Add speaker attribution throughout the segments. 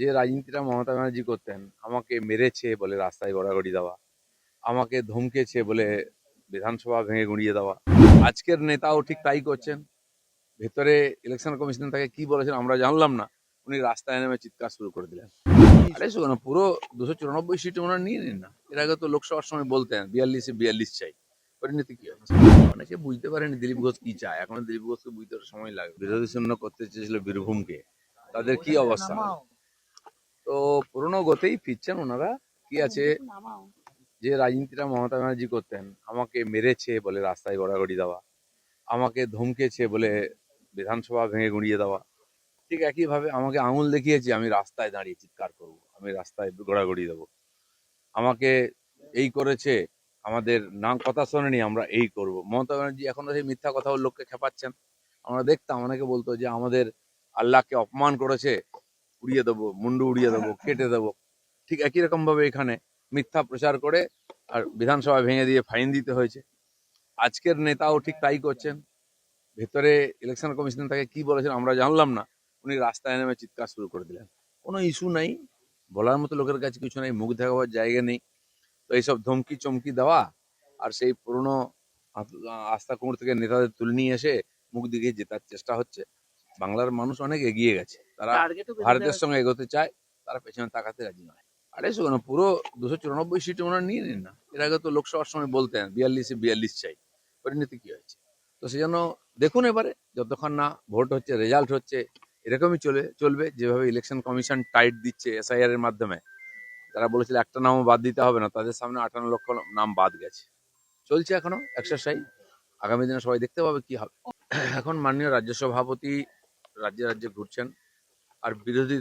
Speaker 1: যে রাজনীতিটা মমতা ব্যানার্জি করতেন আমাকে মেরেছে বলে রাস্তায় গড়াগড়ি দেওয়া আমাকে ধমকেছে বলে বিধানসভা ভেঙে গুঁড়িয়ে দেওয়া। আজকের নেতাও ঠিক তাই করছেন। ভেতরে ইলেকশন কমিশন তাকে কি বলেছেন আমরা জানলাম না। উনি রাস্তায় নেমে চিৎকার শুরু করে দিলেন। আরে শোনো পুরো দুশো চুরানব্বই সিট ওনারা নিয়ে নিন না। এর আগে তো লোকসভার সময় বলতেন বিয়াল্লিশে বিয়াল্লিশ চাই। পরিণতি কি হচ্ছে অনেকে বুঝতে পারেনি দিলীপ ঘোষ কি চায়। এখন দিলীপ ঘোষকে বুঝতে সময় লাগে। বিরোধী শূন্য করতে চেয়েছিল বীরভূমকে। তাদের কি অবস্থা? তো পুরোনো গতেই ফিরছেন ওনারা। কি আছে? যে রাজনীতিটা মমতা ব্যানার্জি করতেন আমাকে মেরেছে বলে রাস্তায় গড়াগড়ি দেওয়া আমাকে ধমকেছে বলে বিধানসভা ভেঙে গুঁড়িয়ে দেওয়া। ঠিক একইভাবে আমাকে আঙুল দেখিয়েছে আমি রাস্তায় দাঁড়িয়ে চিৎকার করব আমি রাস্তায় গড়াগড়ি দেবো। আমাকে এই করেছে আমাদের নাম কথা শোনেনি আমরা এই করব। মমতা ব্যানার্জি এখনও সেই মিথ্যা কথা লোককে খেপাচ্ছেন। আমরা দেখতাম অনেকে বলতো যে আমাদের আল্লাহকে অপমান করেছে উড়িয়ে দেবো মুন্ডু উড়িয়ে দেবো কেটে দেবো। ঠিক একই রকম ভাবে এখানে মিথ্যা প্রচার করে আর বিধানসভা ভেঙে দিয়ে ফাইন দিতে হয়েছে। আজকের নেতাও ঠিক তাই করছেন। ভেতরে ইলেকশন কমিশন তাকে কি বলেছেন আমরা জানলাম না। উনি রাস্তায় নেমে চিৎকার শুরু করে দিলেন। কোনো ইস্যু নাই। বলার মতো লোকের কাছে কিছু নেই মুখ দেখাবার জায়গা নেই। তো এইসব ধমকি চমকি দেওয়া আর সেই পুরনো আস্থা কুমোর থেকে নেতাদের তুলে নিয়ে এসে মুখ দিকে জেতার চেষ্টা হচ্ছে। বাংলার মানুষ অনেক এগিয়ে গেছে। তারা ভারতের সঙ্গে এগোতে চায় তারা পেছনে তাকাতে রাজি নয়। আরে শোনো পুরো দুশো চুরানব্বই সিট ওনারা নিয়ে নিন না। এর আগে তো লোকসভার সময় বলতেন বিয়াল্লিশে বিয়াল্লিশ চাই। পরিণতি কি হয়েছে? তো সেজন্য দেখুন এবারে যতক্ষণ না ভোট হচ্ছে রেজাল্ট হচ্ছে এরকমই চলে চলবে। যেভাবে ইলেকশন কমিশন টাইট দিচ্ছে এসআইআর এর মাধ্যমে তারা বলেছিল একটা নামও বাদ দিতে হবে না তাদের সামনে আটান্ন লক্ষ নাম বাদ গেছে। চলছে এখনও এক্সারসাইজ আগামী দিনে সবাই দেখতে পাবে কি হবে। এখন মাননীয় রাজ্য সভাপতি রাজ্যে রাজ্যে ঘুরছেন। আর বিরোধী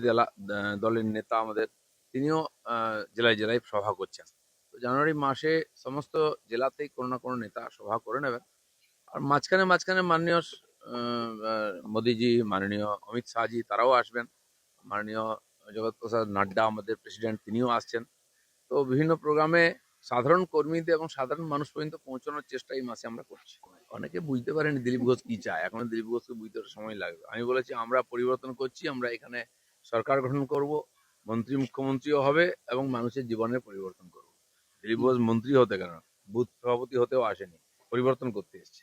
Speaker 1: দলের নেতা আমাদের, তিনিও জেলায় জেলায় সভা করছেন। তো জানুয়ারি মাসে সমস্ত জেলাতেই কোনো না কোনো নেতা সভা করে নেবেন। আর মাঝখানে মাঝখানে মাননীয় মোদিজি, মাননীয় অমিত শাহজি তারাও আসবেন। মাননীয় জগৎ প্রসাদ নাড্ডা, আমাদের প্রেসিডেন্ট, তিনিও আসছেন। তো বিভিন্ন প্রোগ্রামে সাধারণ কর্মীদের এবং সাধারণ মানুষ পর্যন্ত পৌঁছানোর চেষ্টা এই মাসে আমরা করছি। অনেকে বুঝতে পারেনি দিলীপ ঘোষ কি চায়। এখন দিলীপ ঘোষকে বুঝতে সময় লাগবে। আমি বলেছি, আমরা পরিবর্তন করছি, আমরা এখানে সরকার গঠন করব, মন্ত্রী মুখ্যমন্ত্রীও হবে এবং মানুষের জীবনের পরিবর্তন করব। দিলীপ ঘোষ মন্ত্রী হতে কেন? বুথ সভাপতি হতেও আসেনি, পরিবর্তন করতে এসেছে।